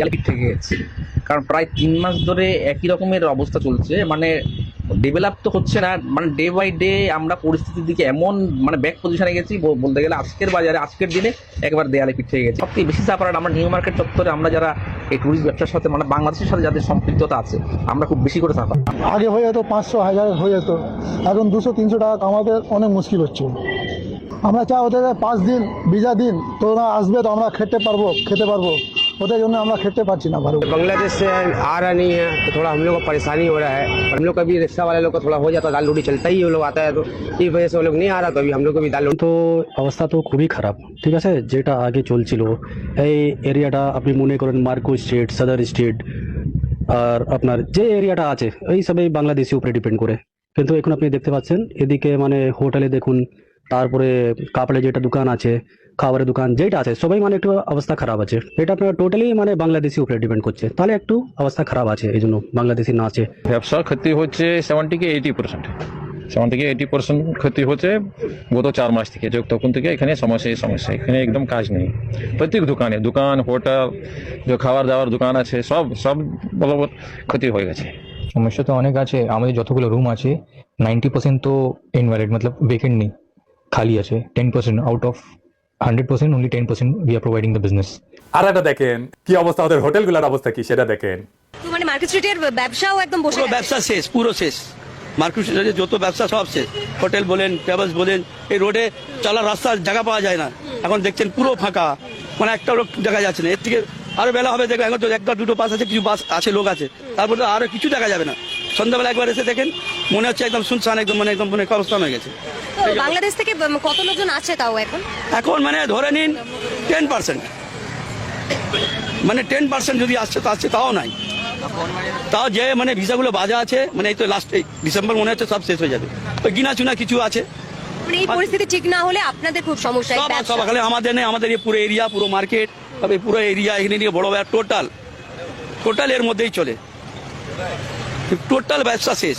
দেয়ালে পিঠ থেকে গেছে। কারণ প্রায় তিন মাস ধরে একই রকমের অবস্থা চলছে। মানে ডেভেলপ তো হচ্ছে না। মানে ডে বাই ডে আমরা পরিস্থিতির দিকে এমন মানে ব্যাক পজিশনে গেছি বলতে গেলে আজকের বাজারে, আজকের দিনে একবার দেয়ালে পিঠ গেছে। সবথেকে বেশি সাফার আমরা নিউ মার্কেট চত্বরে আমরা যারা এই ট্যুরিস্ট ব্যবসার সাথে মানে বাংলাদেশের সাথে যাদের সম্পৃক্ততা আছে, আমরা খুব বেশি করে সাফার আগে হয়ে যেত পাঁচশো, হাজার হয়ে যেত। এখন দুশো, তিনশো টাকা কামাতে অনেক মুশকিল হচ্ছে। আমরা চাই ওদের পাঁচ দিন ভিজা দিন তো ওরা আসবে তো আমরা খেতে পারব খেতে পারব। ওদের জন্য আমরা খেতে পারছি না ভালো बांग्लादेश से आ रहा नहीं है तो थोड़ा हम लोग को परेशानी हो रहा है और हम लोग का भी रिक्शा वाले लोग का थोड़ा हो जाता है दाल रोटी चलता ही है, वो लोग आता है तो इस वजह से वो लोग नहीं आ रहा तो अभी हम लोग को भी दाल रोटी তো অবস্থা তো খুবই খারাপ ঠিক আছে যেটা আগে চলছিল এই এরিয়াটা আপনি মনে করেন মার্কো স্ট্রিট সদর স্ট্রিট আর আপনার যে এরিয়াটা আছে এই সবই বাংলাদেশি উপরে ডিপেন্ড করে কিন্তু এখন আপনি দেখতে পাচ্ছেন এদিকে মানে হোটেলে দেখুন তারপরে কাপড়ে যেটা দোকান আছে খাবারের দোকান যেটা আছে সবাই মানে একটু অবস্থা খারাপ আছে। এটা আপনার টোটালি মানে বাংলাদেশি উপরে ডিপেন্ড করছে। তাহলে একটু অবস্থা খারাপ আছে এই জন্য বাংলাদেশি না আছে। ব্যবসা ক্ষতি হচ্ছে সেভেন্টি থেকে এইটি পার্সেন্ট সেভেন থেকে এইটি পার্সেন্ট ক্ষতি হচ্ছে গত চার মাস থেকে। তখন থেকে এখানে সমস্যাই সমস্যা। এখানে একদম কাজ নেই। প্রত্যেক দোকানে দোকান হোটেল যে খাবার দাবার দোকান আছে সব সব বলবৎ ক্ষতি হয়ে গেছে। সমস্যা তো অনেক আছে। আমাদের যতগুলো রুম আছে নাইনটি পার্সেন্ট তো ইনভ্যালিড মতলব ভেকেন্ট নেই। খালি আছে। Ten percent out of hundred percent only ten percent we are providing the business আর একটা দেখেন কি অবস্থা ওদের হোটেলগুলোর অবস্থা কি সেটা দেখেন। তো মানে মার্কেট স্ট্রিটের ব্যবসাও একদম বসে পুরো ব্যবসা শেষ পুরো শেষ। মার্কেট স্ট্রিটে যত ব্যবসা সব শেষ। হোটেল বলেন ট্রাভেলস বলেন এই রোডে চলার রাস্তার জায়গা পাওয়া যায় না। এখন দেখছেন পুরো ফাঁকা। মানে একটা লোক দেখা যাচ্ছে না। এর থেকে আরও বেলা হবে দেখবেন এখন তো একটা দুটো বাস আছে কিছু বাস আছে লোক আছে। তারপরে আরও কিছু দেখা যাবে না। সন্ধ্যাবেলা একবার এসে দেখেন মনে হচ্ছে একদম শুনশান একদম মানে একদম মানে কবরস্থান হয়ে গেছে। বাংলাদেশ থেকে কত লোকজন আছে তাও এখন? এখন মানে ধরে নিন টেন পার্সেন্ট মানে টেন পার্সেন্ট যদি আসছে তা আসছে তাও নাই। তাও যে মানে ভিসাগুলো বাজা আছে মানে এই তো লাস্ট ডিসেম্বর মনে হচ্ছে সব শেষ হয়ে যাবে। ওই গিনা চুনা কিছু আছে। মানে এই পরিস্থিতি ঠিক না হলে আপনাদের খুব সমস্যা সব খালি আমাদের নেই আমাদের এই পুরো এরিয়া পুরো মার্কেট তবে পুরো এরিয়া এখানে নিয়ে বড় ব্যবসা টোটাল টোটাল এর মধ্যেই চলে। টোটাল ব্যবসা শেষ।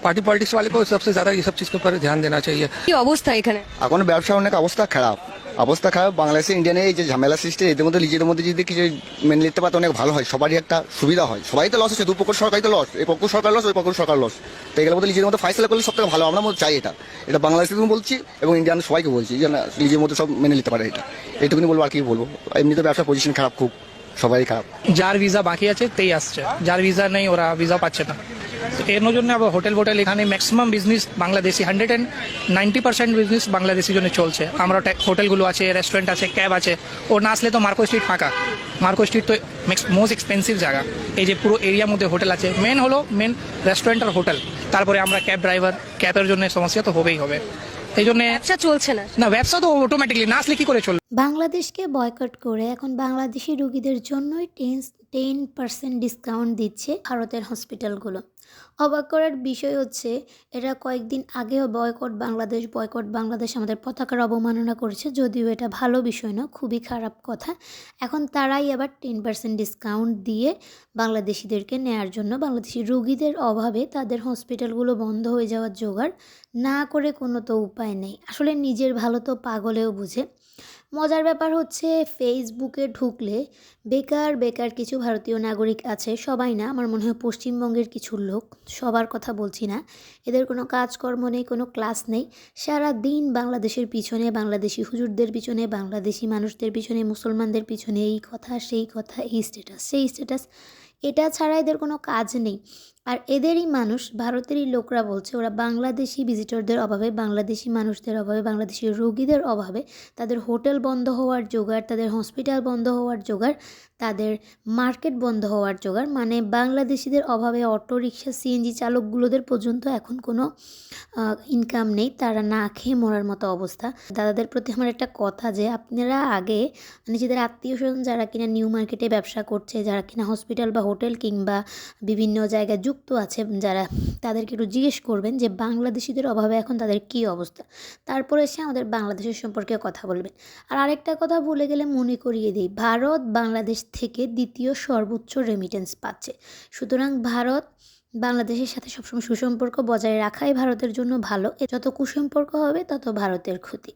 पार्टी पॉलिटिक्स वाले को सबसे ज्यादा ये सब चीज के ऊपर ध्यान देना चाहिए কি অবস্থা এখানে এখন ব্যবসা অনেক অবস্থা খারাপ অবস্থা খারাপ বাংলাদেশে ইন্ডিয়ানে এই যে ঝামেলা সৃষ্টি এদের মধ্যে নিজেদের মধ্যে যদি কিছু মেনে নিতে পারতো অনেক ভালো হয় সবারই একটা সুবিধা হয় সবাই তো লস হচ্ছে দু পক্ষ সরকারই তো লস এই পক্ষ সরকার লস ওই পক্ষ সরকার লস তো এগুলোর মধ্যে নিজেদের মধ্যে ফাইসলা করলে সব থেকে ভালো আমরা মধ্যে চাই এটা এটা বাংলাদেশে বলছি এবং ইন্ডিয়ান সবাইকে বলছি যে না, নিজের মধ্যে সব মেনে নিতে পারে এটা এইটুকুনি বলবো আর কি বলবো এমনিতে ব্যবসার পজিশন খারাপ খুব সবাই খারাপ যার ভিসা বাকি আছে তেই আসছে যার ভিসা নেই ওরা ভিসা পাচ্ছে না তো এর জন্য আবার হোটেল ফোটেল এখানে maximum business Bangladeshi hundred and ninety percent business Bangladeshi জন্য চলছে। আমরা হোটেলগুলো আছে রেস্টুরেন্ট আছে ক্যাব আছে। ও না আসলে তো মার্কো স্ট্রিট ফাঁকা। মার্কো স্ট্রিট তো মোস্ট এক্সপেন্সিভ জায়গা। এই যে পুরো এরিয়ার মধ্যে হোটেল আছে। মেন হলো মেন রেস্টুরেন্ট আর হোটেল। তারপরে আমরা ক্যাব ড্রাইভার ক্যাবের জন্য সমস্যা তো হবেই হবে। এই জন্য ব্যবসা চলছে না। না ব্যবসা তো অটোমেটিকলি না আসলে কি করে চলবে? বাংলাদেশকে বয়কট করে এখন বাংলাদেশি রোগীদের জন্যই টেন টেন পার্সেন্ট ডিসকাউন্ট দিচ্ছে ভারতের হসপিটালগুলো অবাক করার বিষয় হচ্ছে, এরা কয়েকদিন আগেও বয়কট বাংলাদেশ বয়কট বাংলাদেশ আমাদের পতাকার অবমাননা করেছে, যদিও এটা ভালো বিষয় না, খুবই খারাপ কথা। এখন তারাই আবার টেন পার্সেন্ট ডিসকাউন্ট দিয়ে বাংলাদেশিদেরকে নেয়ার জন্য, বাংলাদেশি রোগীদের অভাবে তাদের হসপিটালগুলো বন্ধ হয়ে যাওয়ার জোগাড় না করে কোনো তো উপায় নেই। আসলে নিজের ভালো তো পাগলেও বুঝে। মজার ব্যাপার হচ্ছে ফেসবুকে ঢুকলে বেকার বেকার কিছু ভারতীয় নাগরিক আছে, সবাই না, আমার মনে হয় পশ্চিমবঙ্গের কিছু লোক, সবার কথা বলছি না, এদের কোনো কাজকর্ম নেই, কোনো ক্লাস নেই সারা দিন বাংলাদেশের পিছনে, বাংলাদেশি হুজুরদের পিছনে, বাংলাদেশি মানুষদের পিছনে, মুসলমানদের পিছনে, এই কথা, সেই কথা, এই স্ট্যাটাস সেই স্ট্যাটাস এটা ছাড়া এদের কোনো কাজ নেই। আর এদেরই মানুষ, ভারতেরই লোকরা বলছে, ওরা বাংলাদেশি ভিজিটরদের অভাবে, বাংলাদেশি মানুষদের অভাবে, বাংলাদেশি রোগীদের অভাবে, তাদের হোটেল বন্ধ হওয়ার জোগাড়, তাদের হসপিটাল বন্ধ হওয়ার জোগাড়, তাদের মার্কেট বন্ধ হওয়ার জোগাড় মানে বাংলাদেশিদের অভাবে অটো রিক্সা সিএনজি চালকগুলোদের পর্যন্ত এখন কোনো ইনকাম নেই, তারা না খেয়ে মরার মতো অবস্থা। দাদাদের প্রতি আমার একটা কথা যে, আপনারা আগে নিজেদের আত্মীয় স্বজন যারা কিনা নিউ মার্কেটে ব্যবসা করছে, যারা কিনা হসপিটাল বা হোটেল কিংবা বিভিন্ন জায়গায় যুক্ত আছে, যারা তাদেরকে একটু জিজ্ঞেস করবেন যে বাংলাদেশিদের অভাবে এখন তাদের কী অবস্থা? তারপরে এসে আমাদের বাংলাদেশের সম্পর্কে কথা বলবেন। আর আরেকটা কথা বলে গেলে মনে করিয়ে দিই, ভারত বাংলাদেশ থেকে দ্বিতীয় সর্বোচ্চ রেমিটেন্স পাচ্ছে। সুতরাং ভারত বাংলাদেশের সাথে সবসময় সুসম্পর্ক বজায় রাখাই ভারতের জন্য ভালো। যত কুসম্পর্ক হবে, তত ভারতের ক্ষতি।